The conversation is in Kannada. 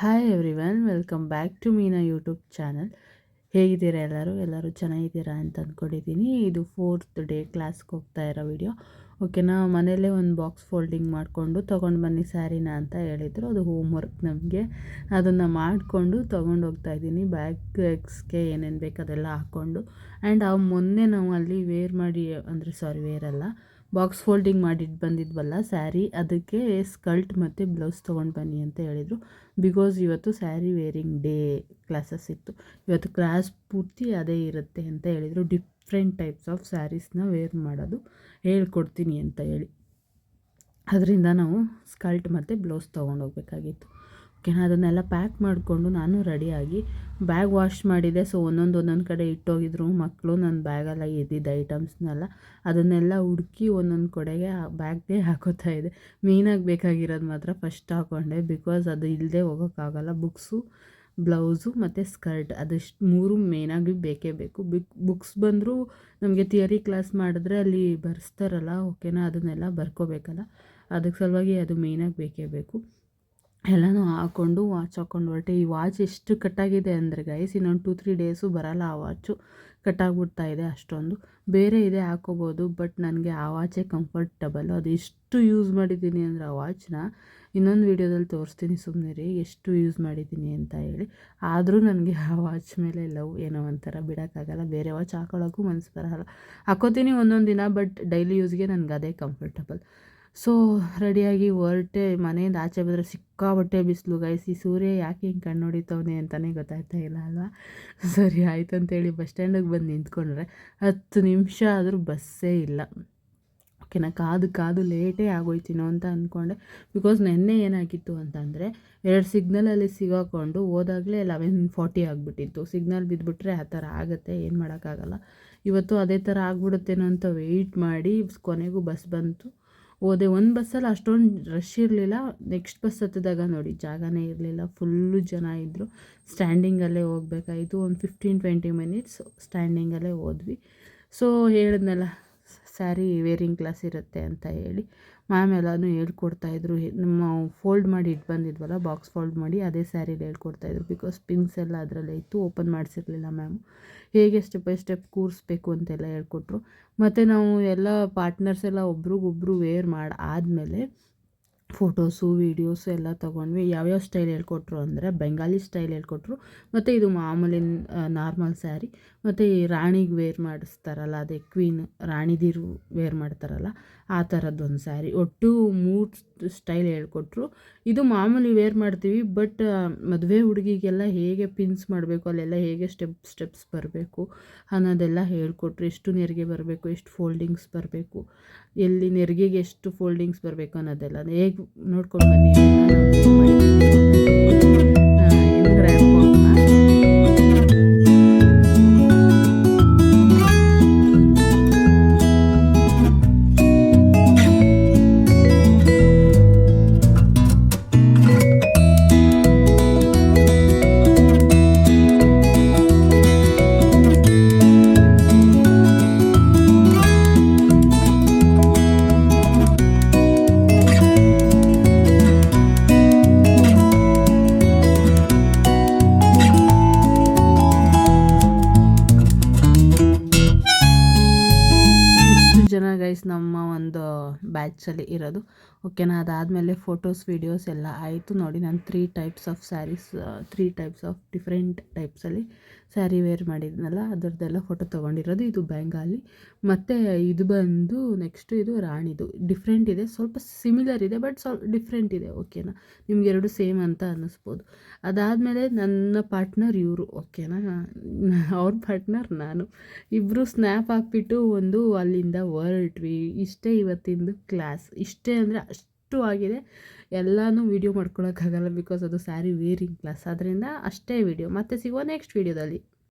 Hi everyone welcome back to Meena YouTube channel ಹೇಗಿದ್ದೀರಾ ಎಲ್ಲರೂ? ಎಲ್ಲರೂ ಚೆನ್ನಾಗಿದ್ದೀರಾ ಅಂತ ಅಂದ್ಕೊಂಡಿದ್ದೀನಿ ಇದು ಫೋರ್ತ್ ಡೇ ಕ್ಲಾಸ್ಗೆ ಹೋಗ್ತಾ ಇರೋ ವಿಡಿಯೋ ಓಕೆನಾ ಮನೆಯಲ್ಲೇ ಒಂದು ಬಾಕ್ಸ್ ಫೋಲ್ಡಿಂಗ್ ಮಾಡಿಕೊಂಡು ತೊಗೊಂಡು ಬನ್ನಿ ಸ್ಯಾರಿನ ಅಂತ ಹೇಳಿದರು. ಅದು ಹೋಮ್ ವರ್ಕ್ ನಮಗೆ. ಅದನ್ನು ಮಾಡಿಕೊಂಡು ತೊಗೊಂಡು ಹೋಗ್ತಾ ಇದ್ದೀನಿ. ಬ್ಯಾಗ್ಸ್ಗೆ ಏನೇನು ಬೇಕು ಅದೆಲ್ಲ ಹಾಕ್ಕೊಂಡು ಆ್ಯಂಡ್ ಆ ಮೊನ್ನೆ ನಾವು ಅಲ್ಲಿ ವೇರ್ ಮಾಡಿ, ಅಂದರೆ ಸಾರಿ ವೇರಲ್ಲ ಬಾಕ್ಸ್ ಫೋಲ್ಡಿಂಗ್ ಮಾಡಿಟ್ಟು ಬಂದಿದ್ವಲ್ಲ ಸ್ಯಾರಿ, ಅದಕ್ಕೆ ಸ್ಕರ್ಟ್ ಮತ್ತು ಬ್ಲೌಸ್ ತೊಗೊಂಡು ಬನ್ನಿ ಅಂತ ಹೇಳಿದರು. ಬಿಕಾಸ್ ಇವತ್ತು ಸ್ಯಾರಿ ವೇರಿಂಗ್ ಡೇ ಕ್ಲಾಸಸ್ ಇತ್ತು. ಇವತ್ತು ಕ್ಲಾಸ್ ಪೂರ್ತಿ ಅದೇ ಇರುತ್ತೆ ಅಂತ ಹೇಳಿದರು. ಡಿಫ್ರೆಂಟ್ ಟೈಪ್ಸ್ ಆಫ್ ಸ್ಯಾರೀಸ್ನ ವೇರ್ ಮಾಡೋದು ಹೇಳ್ಕೊಡ್ತೀನಿ ಅಂತ ಹೇಳಿ. ಅದರಿಂದ ನಾವು ಸ್ಕರ್ಟ್ ಮತ್ತು ಬ್ಲೌಸ್ ತೊಗೊಂಡೋಗ್ಬೇಕಾಗಿತ್ತು ಓಕೆನಾ? ಅದನ್ನೆಲ್ಲ ಪ್ಯಾಕ್ ಮಾಡಿಕೊಂಡು ನಾನು ರೆಡಿಯಾಗಿ ಬ್ಯಾಗ್ ವಾಶ್ ಮಾಡಿದೆ. ಸೊ ಒಂದೊಂದು ಒಂದೊಂದು ಕಡೆ ಇಟ್ಟೋಗಿದ್ರು ಮಕ್ಕಳು ನನ್ನ ಬ್ಯಾಗೆಲ್ಲ ಎದ್ದಿದ್ದ ಐಟಮ್ಸ್ನೆಲ್ಲ ಅದನ್ನೆಲ್ಲ ಹುಡುಕಿ ಒಂದೊಂದು ಕಡೆಗೆ ಬ್ಯಾಗ್ಗೆ ಹಾಕೋತಾ ಇದೆ ಮೇಯ್ನಾಗಿ ಬೇಕಾಗಿರೋದು ಮಾತ್ರ ಫಸ್ಟ್ ಹಾಕ್ಕೊಂಡೆ ಬಿಕಾಸ್ ಅದು ಇಲ್ಲದೆ ಹೋಗೋಕ್ಕಾಗಲ್ಲ. ಬುಕ್ಸು ಬ್ಲೌಸು ಮತ್ತು ಸ್ಕರ್ಟ್ ಅದಷ್ಟು ಮೂರು ಮೇಯ್ನಾಗಿ ಬೇಕೇ ಬೇಕು. ಬಿಕ್ ಬುಕ್ಸ್ ಬಂದರೂ ನಮಗೆ ಥಿಯರಿ ಕ್ಲಾಸ್ ಮಾಡಿದ್ರೆ ಅಲ್ಲಿ ಬರೆಸ್ತಾರಲ್ಲ, ಓಕೆನಾ? ಅದನ್ನೆಲ್ಲ ಬರ್ಕೋಬೇಕಲ್ಲ. ಅದಕ್ಕೆ ಸಲುವಾಗಿ ಅದು ಮೇಯ್ನಾಗಿ ಬೇಕೇ ಬೇಕು. ಎಲ್ಲನೂ ಹಾಕ್ಕೊಂಡು ವಾಚ್ ಹಾಕ್ಕೊಂಡು ಹೊರಟೆ. ಈ ವಾಚ್ ಎಷ್ಟು ಕಟ್ಟಾಗಿದೆ ಅಂದರೆ ಗೈಸ್ ಇನ್ನೊಂದು ಟೂ ತ್ರೀ ಡೇಸು ಬರೋಲ್ಲ ಆ ವಾಚು. ಕಟ್ಟಾಗ್ಬಿಡ್ತಾ ಇದೆ ಅಷ್ಟೊಂದು. ಬೇರೆ ಇದೆ ಹಾಕೋಬೋದು ಬಟ್ ನನಗೆ ಆ ವಾಚೇ ಕಂಫರ್ಟಬಲ್ ಅದು ಎಷ್ಟು ಯೂಸ್ ಮಾಡಿದ್ದೀನಿ ಅಂದರೆ ಆ ವಾಚ್ನ ಇನ್ನೊಂದು ವೀಡಿಯೋದಲ್ಲಿ ತೋರಿಸ್ತೀನಿ ಸುಮ್ಮನೆ ರೀ ಎಷ್ಟು ಯೂಸ್ ಮಾಡಿದ್ದೀನಿ ಅಂತ ಹೇಳಿ. ಆದರೂ ನನಗೆ ಆ ವಾಚ್ ಮೇಲೆ ಲವ್ ಏನೋ ಒಂಥರ ಬಿಡೋಕ್ಕಾಗಲ್ಲ. ಬೇರೆ ವಾಚ್ ಹಾಕೊಳ್ಳೋಕ್ಕೂ ಮನಸ್ಸು ಬರೋಲ್ಲ. ಹಾಕೋತೀನಿ ಒಂದೊಂದು ದಿನ ಬಟ್ ಡೈಲಿ ಯೂಸ್ಗೆ ನನಗೆ ಅದೇ ಕಂಫರ್ಟಬಲ್ ಸೊ ರೆಡಿಯಾಗಿ ಹೊರಟೆ, ಮನೆಯಿಂದ ಆಚೆ ಬಂದರೆ ಸಿಕ್ಕಾಬಟ್ಟೆ ಬಿಸಿಲು. ಗಾಯಿಸಿ ಸೂರ್ಯ ಯಾಕೆ ಹಿಂಗೆ ಕಣ್ಣು ಹೊಡಿತವನೆ ಅಂತಲೇ ಗೊತ್ತಾಗ್ತಾ ಇಲ್ಲ ಅಲ್ವಾ? ಸರಿ, ಆಯ್ತು ಅಂತೇಳಿ ಬಸ್ ಸ್ಟ್ಯಾಂಡಿಗೆ ಬಂದು ನಿಂತ್ಕೊಂಡ್ರೆ ಹತ್ತು ನಿಮಿಷ ಆದರೂ ಬಸ್ಸೇ ಇಲ್ಲ. ಓಕೆನಾ ಕಾದು ಕಾದು ಲೇಟೇ ಆಗೋಯ್ತೀನೋ ಅಂತ ಅಂದ್ಕೊಂಡೆ ಬಿಕಾಸ್ ನೆನ್ನೆ ಏನಾಗಿತ್ತು ಅಂತಂದರೆ ಎರಡು ಸಿಗ್ನಲಲ್ಲಿ ಸಿಗಾಕೊಂಡು ಹೋದಾಗಲೇ ಲೆವೆನ್ ಫಾರ್ಟಿ ಆಗಿಬಿಟ್ಟಿತ್ತು. ಸಿಗ್ನಲ್ ಬಿದ್ದುಬಿಟ್ರೆ ಆ ಥರ ಆಗುತ್ತೆ, ಏನು ಮಾಡೋಕ್ಕಾಗಲ್ಲ. ಇವತ್ತು ಅದೇ ಥರ ಆಗ್ಬಿಡುತ್ತೇನೋ ಅಂತ ವೆಯ್ಟ್ ಮಾಡಿ ಕೊನೆಗೂ ಬಸ್ ಬಂತು. ಹೋದೆ ಒಂದು ಬಸ್ಸಲ್ಲಿ ಅಷ್ಟೊಂದು ರಶ್ ಇರಲಿಲ್ಲ. ನೆಕ್ಸ್ಟ್ ಬಸ್ ಹತ್ತಿದಾಗ ನೋಡಿ, ಜಾಗನೇ ಇರಲಿಲ್ಲ. ಫುಲ್ಲು ಜನ ಇದ್ದರು ಸ್ಟ್ಯಾಂಡಿಂಗಲ್ಲೇ ಹೋಗ್ಬೇಕಾಯಿತು. ಒಂದು ಫಿಫ್ಟೀನ್ ಟ್ವೆಂಟಿ ಮಿನಿಟ್ಸ್ ಸ್ಟ್ಯಾಂಡಿಂಗಲ್ಲೇ ಹೋದ್ವಿ. ಸೊ ಹೇಳಿದ್ನಲ್ಲ ಸ್ಯಾರಿ ವೇರಿಂಗ್ ಕ್ಲಾಸ್ ಇರುತ್ತೆ ಅಂತ ಹೇಳಿ ಮ್ಯಾಮ್ ಎಲ್ಲನೂ ಹೇಳ್ಕೊಡ್ತಾಯಿದ್ರು ನಮ್ಮ ಫೋಲ್ಡ್ ಮಾಡಿ ಇಟ್ಟು ಬಂದಿದ್ವಲ್ಲ ಬಾಕ್ಸ್ ಫೋಲ್ಡ್ ಮಾಡಿ ಅದೇ ಸ್ಯಾರೀಲಿ ಹೇಳ್ಕೊಡ್ತಾಯಿದ್ರು ಬಿಕಾಸ್ ಪಿನ್ಸ್ ಎಲ್ಲ ಅದರಲ್ಲೇ ಇತ್ತು ಓಪನ್ ಮಾಡಿಸಿರ್ಲಿಲ್ಲ ಮ್ಯಾಮ್ ಹೇಗೆ ಸ್ಟೆಪ್ ಬೈ ಸ್ಟೆಪ್ ಕೂರಿಸ್ಬೇಕು ಅಂತೆಲ್ಲ ಹೇಳ್ಕೊಟ್ರು. ಮತ್ತು ನಾವು ಎಲ್ಲ ಪಾರ್ಟ್ನರ್ಸ್ ಎಲ್ಲ ಒಬ್ರಿಗೊಬ್ರು ವೇರ್ ಮಾಡಿ, ಆದಮೇಲೆ ಫೋಟೋಸು ವೀಡಿಯೋಸು ಎಲ್ಲ ತೊಗೊಂಡ್ವಿ. ಯಾವ್ಯಾವ ಸ್ಟೈಲ್ ಹೇಳ್ಕೊಟ್ರು ಅಂದರೆ ಬೆಂಗಾಲಿ ಸ್ಟೈಲ್ ಹೇಳ್ಕೊಟ್ರು. ಮತ್ತು ಇದು ಮಾಮೂಲಿ ನಾರ್ಮಲ್ ಸ್ಯಾರಿ ಮತ್ತು ಈ ರಾಣಿಗೆ ವೇರ್ ಮಾಡಿಸ್ತಾರಲ್ಲ, ಅದೇ ಕ್ವೀನ್ ರಾಣಿದಿರು ವೇರ್ ಮಾಡ್ತಾರಲ್ಲ, ಆ ಥರದ್ದೊಂದು ಸ್ಯಾರಿ ಒಟ್ಟು ಮೂರು ಸ್ಟೈಲ್ ಹೇಳ್ಕೊಟ್ರು. ಇದು ಮಾಮೂಲಿ ವೇರ್ ಮಾಡ್ತೀವಿ ಬಟ್ ಮದುವೆ ಹುಡುಗಿಗೆಲ್ಲ ಹೇಗೆ ಪಿನ್ಸ್ ಮಾಡಬೇಕು, ಅಲ್ಲೆಲ್ಲ ಹೇಗೆ ಸ್ಟೆಪ್ ಸ್ಟೆಪ್ಸ್ ಬರಬೇಕು ಅನ್ನೋದೆಲ್ಲ ಹೇಳ್ಕೊಟ್ರು. ಎಷ್ಟು ನೆರಿಗೆ ಬರಬೇಕು, ಎಷ್ಟು ಫೋಲ್ಡಿಂಗ್ಸ್ ಬರಬೇಕು, ಎಲ್ಲಿ ನೆರಿಗೆಗೆ ಎಷ್ಟು ಫೋಲ್ಡಿಂಗ್ಸ್ ಬರಬೇಕು ಅನ್ನೋದೆಲ್ಲ. ಹೇಗೆ ನೋಡ್ಕೊಂಡು ಬನ್ನಿ ಗೈಸ್ ನಮ್ಮ ಒಂದು ಬ್ಯಾಚಲ್ಲಿ ಇರೋದು. ಓಕೆನಾ ಅದಾದಮೇಲೆ ಫೋಟೋಸ್ ವೀಡಿಯೋಸ್ ಎಲ್ಲ ಆಯಿತು ನೋಡಿ. ನಾನು three types of saris three types of different ಟೈಪ್ಸಲ್ಲಿ sari wear ಮಾಡಿದ್ನಲ್ಲ, ಅದರದ್ದೆಲ್ಲ ಫೋಟೋ ತೊಗೊಂಡಿರೋದು. ಇದು ಬೆಂಗಾಲಿ ಮತ್ತು ಇದು ಬಂದು ನೆಕ್ಸ್ಟು ಇದು ರಾಣಿದು. ಡಿಫ್ರೆಂಟ್ ಇದೆ. ಸ್ವಲ್ಪ ಸಿಮಿಲರ್ ಇದೆ ಬಟ್ ಸ್ವಲ್ಪ ಡಿಫ್ರೆಂಟ್ ಇದೆ ಓಕೆನಾ ನಿಮ್ಗೆ ಎರಡು ಸೇಮ್ ಅಂತ ಅನ್ನಿಸ್ಬೋದು. ಅದಾದಮೇಲೆ ನನ್ನ ಪಾರ್ಟ್ನರ್ ಇವರು ಓಕೆನಾ ಅವ್ರ ಪಾರ್ಟ್ನರ್ ನಾನು. ಇಬ್ಬರು ಸ್ನ್ಯಾಪ್ ಹಾಕ್ಬಿಟ್ಟು ಒಂದು ಅಲ್ಲಿಂದ ಹೊರಟ್ವಿ ಇಷ್ಟೇ ಇವತ್ತಿಂದು ಕ್ಲಾಸ್. ಇಷ್ಟೇ ಅಂದರೆ ಅಷ್ಟು ಆಗಿದೆ. ಎಲ್ಲನೂ ವೀಡಿಯೋ ಮಾಡ್ಕೊಳಕ್ಕಾಗಲ್ಲ ಬಿಕಾಸ್ ಅದು ಸ್ಯಾರಿ ವೇರಿಂಗ್ ಕ್ಲಾಸ್ ಅದರಿಂದ ಅಷ್ಟೇ ವೀಡಿಯೋ ಮತ್ತೆ ಸಿಗೋ ನೆಕ್ಸ್ಟ್ ವೀಡಿಯೋದಲ್ಲಿ